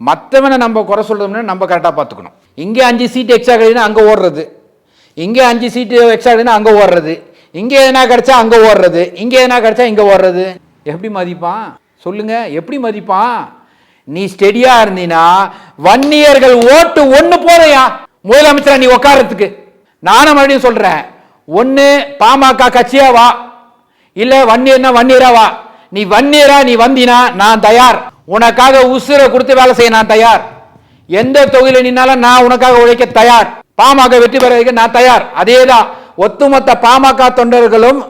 மற்றவனை நம்ம குறை சொல்கிறோம்னா நம்ம கரெக்டாக பார்த்துக்கணும். இங்கே அஞ்சு சீட்டு எக்ஸ்ட்ரா கிடைக்குன்னா அங்கே ஓடுறது. இங்கே அஞ்சு சீட்டு எக்ஸ்ட்ரா கிடைக்குன்னா அங்கே ஓடுறது. இங்கே எதனா கிடைச்சா அங்கே ஓடுறது. இங்கே எதனா கிடைச்சா இங்கே ஓடுறது. எப்படி மதிப்பான்? சொல்லுங்கள் எப்படி மதிப்பான்? நீ ஸ்டெடியா இருந்தீனா வன்னியர்கள் ஓட்டு ஒன்று போதையா முதலமைச்சரா நீ உட்காரத்துக்கு நானும் மறுபடியும் சொல்றேன் ஒன்று பாமக கட்சியா வா. இல்லை வன்னியர்னா வன்னியரா வா. நீ வன்னியரா நீ வந்தினா நான் தயார். உனக்காக உசுரை கொடுத்து வேலை செய்ய நான் தயார். எந்த தொகுதியில் நின்னாலும் நான் உனக்காக உழைக்க தயார். பாமக வெற்றி பெற வைக்க நான் தயார். அதே தான் ஒட்டுமொத்த பாமக தொண்டர்களும்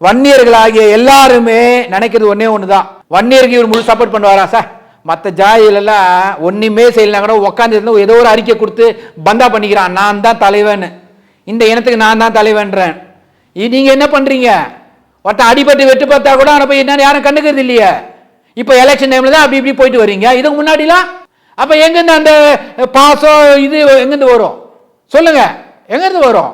வன்னியர்களாகிய எல்லாருமே நினைக்கிறது ஒன்றே ஒன்று தான் வன்னியருக்கு இவர் முழு சப்போர்ட் பண்ணுவாரா சார் மற்ற ஜாதிகளெல்லாம் ஒன்றுமே செய்யலாம் கூட உட்காந்து இருந்து ஏதோ ஒரு அறிக்கை கொடுத்து பந்தா பண்ணிக்கிறான். நான் தான் தலைவன் இந்த இனத்துக்கு நான் தான் தலைவன்றேன். நீங்கள் என்ன பண்ணுறீங்க ஒருத்தன் அடிபட்டு வெட்டு பார்த்தா கூட அவனை போய் என்ன யாரும் கண்டுக்கிறது இல்லையே. இப்போ எலெக்ஷன் டைமில் தான் அப்படி இப்படி போயிட்டு வரீங்க. இதுக்கு முன்னாடிலாம் அப்போ எங்கேருந்து அந்த பாசம் இது எங்கேருந்து வரும்? சொல்லுங்கள் எங்கேருந்து வரும்?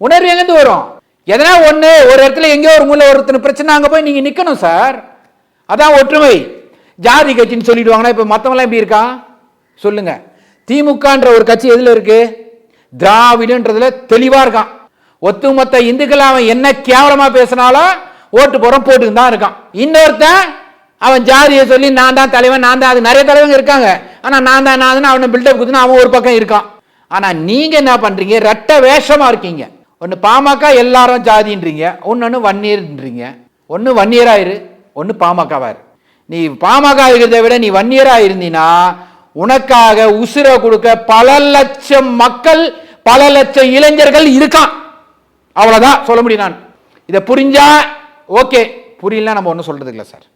உணர்வு எங்கேருந்து வரும்? எதனா ஒன்று ஒரு இடத்துல எங்கேயோ ஒரு மூலை ஒருத்தர் பிரச்சனை அங்கே போய் நீங்கள் நிற்கணும் சார். அதான் ஒற்றுமை. ஜாதி கட்சின்னு சொல்லிடுவாங்கன்னா இப்போ மற்றவங்களாம் எப்படி இருக்கான் சொல்லுங்கள் திமுகன்ற ஒரு கட்சி எதில் இருக்குது திராவிடன்றதுல தெளிவாக இருக்கான். ஒத்துமொத்த இந்துக்கள் அவன் என்ன கேவலமாக பேசினாலும் ஓட்டு போகிறோம் போட்டுக்கு தான் இருக்கான். இன்னொருத்தன் அவன் ஜாதியை சொல்லி நான் தான் தலைவன் நான் தான் அது நிறைய தலைவங்க இருக்காங்க. ஆனால் நான் தான் நான் தான் அவனை பில்டப் கொடுத்து அவன் ஒரு பக்கம் இருக்கான். ஆனால் நீங்கள் என்ன பண்ணுறீங்க ரெட்ட வேஷமாக இருக்கீங்க. ஒன்று பாமக எல்லாரும் ஜாதின்றீங்க. ஒன்று வன்னியர்ன்றீங்க. ஒன்று வன்னியராயிரு ஒன்று பாமகவாயிரு நீ பாமக இருக்கிறத விட நீ வன்னியராக இருந்தீனா உனக்காக உசுரை கொடுக்க பல லட்சம் மக்கள் பல லட்சம் இளைஞர்கள் இருக்கான். அவ்வளோதான் சொல்ல முடியும் நான். இதை புரிஞ்சா ஓகே புரியல நம்ம ஒன்றும் சொல்கிறது இல்லை சார்.